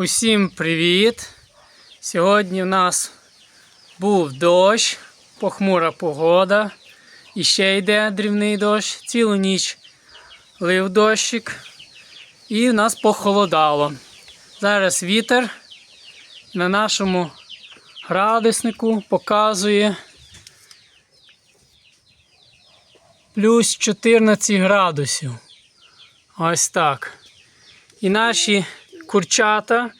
Усім привіт! Сьогодні у нас був дощ, похмура погода. І ще йде дрібний дощ. Цілу ніч лив дощик. І в нас похолодало. Зараз вітер на нашому градуснику показує плюс 14 градусів. Ось так. І наші курчата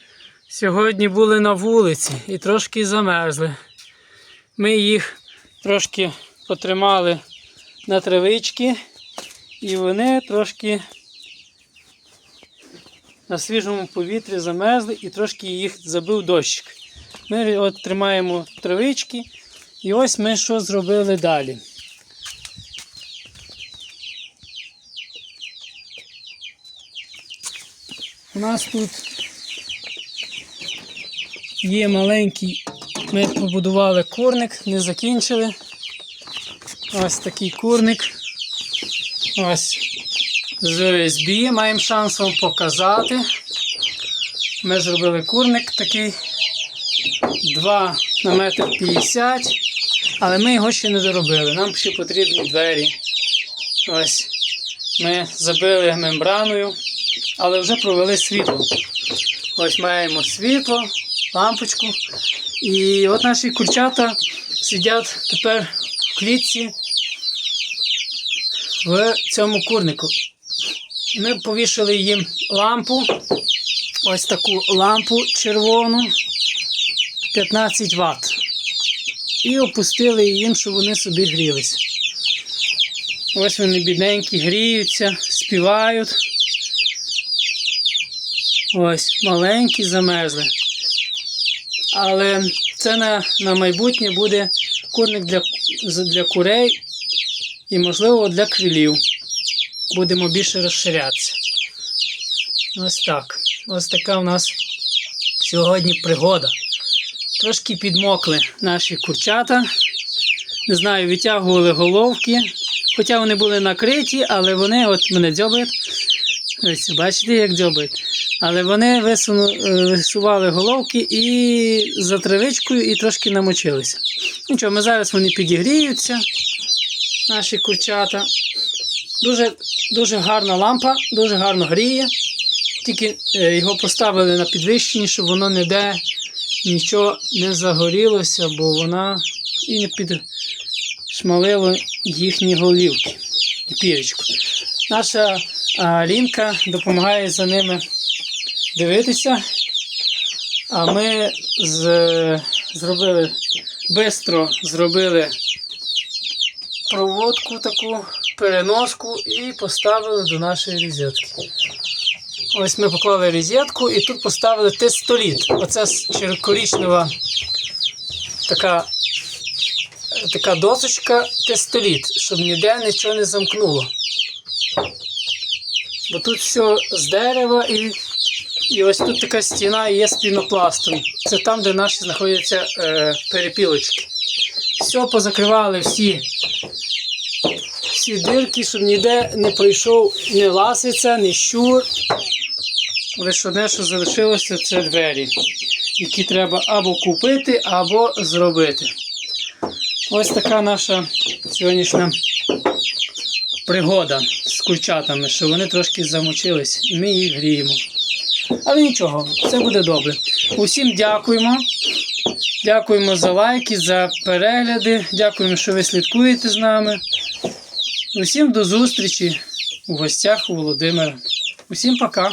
сьогодні були на вулиці і трошки замерзли. Ми їх трошки потримали на травички, і вони трошки на свіжому повітрі замерзли і трошки їх забив дощик. Ми от тримаємо травички, і ось ми що зробили далі. У нас тут є маленький, ми побудували курник, не закінчили. Ось такий курник. Ось з ОСБ маємо шанс вам показати. Ми зробили курник такий 2 на метр 50, але ми його ще не доробили. Нам ще потрібні двері. Ось ми забили мембраною, але вже провели світло. Ось маємо світло, лампочку. І от наші курчата сидять тепер в клітці в цьому курнику. Ми повішали їм лампу, ось таку лампу червону 15 Вт. І опустили їм, щоб вони собі грілися. Ось вони бідненькі, гріються, співають. Ось, маленькі замерзли. Але це на, на майбутнє буде курник для, для курей і, можливо, для крилів. Будемо більше розширятися. Ось так. Ось така у нас сьогодні пригода. Трошки підмокли наші курчата. Не знаю, витягували головки. Хоча вони були накриті, але вони от мене дзьобають. Ось, бачите, як дзьобають. Але вони висуну, е, висували головки і за травичкою і трошки намочилися. Нічого, ми зараз вони підігріються, наші курчата. Дуже, дуже гарна лампа, дуже гарно гріє. Тільки е, його поставили на підвищенні, щоб воно ніде нічого не загорілося, бо вона і не підшмалило їхні голівки і пірочку. Наша а, Лінка допомагає за ними дивитися. А ми з, зробили бистро зробили проводку таку, переноску і поставили до нашої розетки. Ось ми поклали розетку і тут поставили тестоліт. Оце коричнева така, така досочка тестоліт, щоб ніде нічого не замкнуло. Бо тут все з дерева і, і ось тут така стіна є з пінопластом. Це там, де наші знаходяться е, перепілочки. Все позакривали всі, всі дирки, щоб ніде не пройшов ні ласиця, ні щур. Лише одне, що залишилося, це двері, які треба або купити, або зробити. Ось така наша сьогоднішня пригода з курчатами, що вони трошки замочились, ми їх гріємо. Але нічого, все буде добре. Усім дякуємо. Дякуємо за лайки, за перегляди. Дякуємо, що ви слідкуєте з нами. Усім до зустрічі у гостях у Володимира. Усім пока.